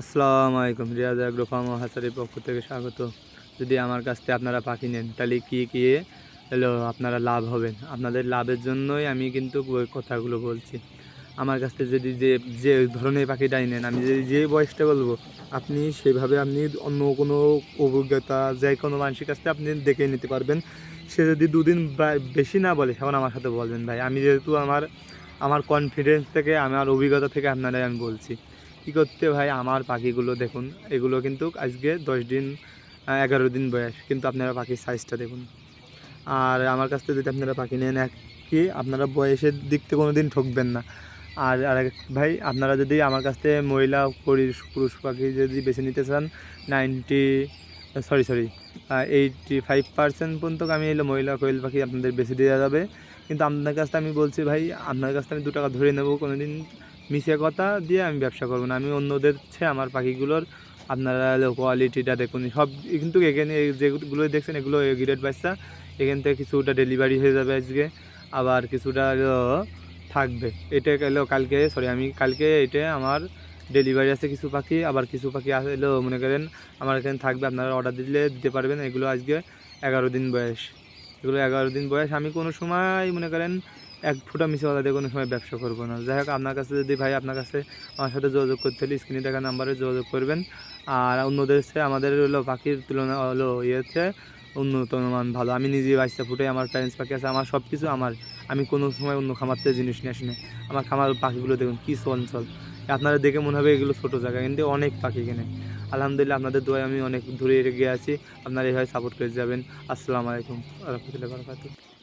আসসালামু আলাইকুম, Riaz agro farm হাসারির পক্ষ থেকে স্বাগত। যদি আমার কাছ থেকে আপনারা পাখি নেন, তাহলে কী কী, হলো আপনারা লাভ হবেন? আপনাদের লাভের জন্যই আমি কিন্তু কথাগুলো বলছি। আমার কাছ থেকে যদি যে যে ধরনের পাখিটাই নেন, আমি যদি যে বয়সটা বলব, আপনি সেভাবে আপনি অন্য কোনো অভিজ্ঞতা, যে কোনো মানুষের কাছ থেকে আপনি দেখে নিতে পারবেন। সে যদি দুদিন বেশি না বলে সেমন আমার সাথে বলবেন, ভাই, আমি যেহেতু আমার আমার কনফিডেন্স থেকে, আমার অভিজ্ঞতা থেকে আপনারাই আমি বলছি। কী করতে ভাই? আমার পাখিগুলো দেখুন, এগুলো কিন্তু আজকে দশ দিন এগারো দিন বয়স, কিন্তু আপনারা পাখির সাইজটা দেখুন। আর আমার কাছ থেকে যদি আপনারা পাখি নেন এক কি আপনারা বয়সের দিক থেকে কোনো দিন ঠকবেন না। আর আর এক ভাই, আপনারা যদি আমার কাছ থেকে মহিলা, পুরুষ পুরুষ পাখি যদি বেছে নিতে চান ninety sorry sorry eighty five percent পর্যন্ত আমি এলো মহিলা কোয়েল পাখি আপনাদের বেছে দেওয়া যাবে। কিন্তু আপনার কাছ থেকে আমি বলছি, ভাই আপনার কাছ থেকে আমি দু টাকা ধরে নেব কোনো দিন মিশে কথা দিয়ে আমি ব্যবসা করব না। আমি অন্যদের চেয়ে আমার পাখিগুলোর আপনারা কোয়ালিটিটা দেখুন। সব কিন্তু এখানে যেগুলো দেখছেন, এগুলো গ্রেড বাচ্চা। এখান থেকে কিছুটা ডেলিভারি হয়ে যাবে আজকে। আবার কিছুটা থাকবে। এটা এলো কালকে সরি আমি কালকে এটা আমার ডেলিভারি আছে কিছু পাখি, আবার কিছু পাখি এলো মনে করেন আমার এখানে থাকবে, আপনারা অর্ডার দিলে দিতে পারবেন। এগুলো আজকে এগারো দিন বয়স। এগুলো এগারো দিন বয়স। আমি কোনো সময় মনে করেন এক ফুটা মিশে কথা দিয়ে কোনো সময় ব্যবসা করব না। যাই হোক, আপনার কাছে যদি ভাই, আপনার কাছে আমার সাথে যোগাযোগ করতে হলে স্ক্রিনে দেখা নাম্বারে যোগাযোগ করবেন। আর অন্যদের চেয়ে আমাদের হলো পাখির তুলনা হলো ইয়েতে উন্নত মান ভালো। আমি নিজে বাচ্চা ফুটে, আমার প্যারেন্টস পাখি আছে, আমার সব কিছু আমার। আমি কোনো সময় অন্য খামার থেকে জিনিস নিয়ে আসি না আমার খামার পাখিগুলো দেখুন, কী চঞ্চল। আপনারা দেখে মনে হবে এগুলো ছোটো জায়গা, কিন্তু অনেক পাখি এখানে। আলহামদুলিল্লাহ আপনাদের দোয়ায় আমি অনেক দূরে এগিয়ে আছি। আপনারা এভাবে সাপোর্ট করে যাবেন। আসসালামু আলাইকুম। আলহামদুলিল্লাহ বরকাতুহ।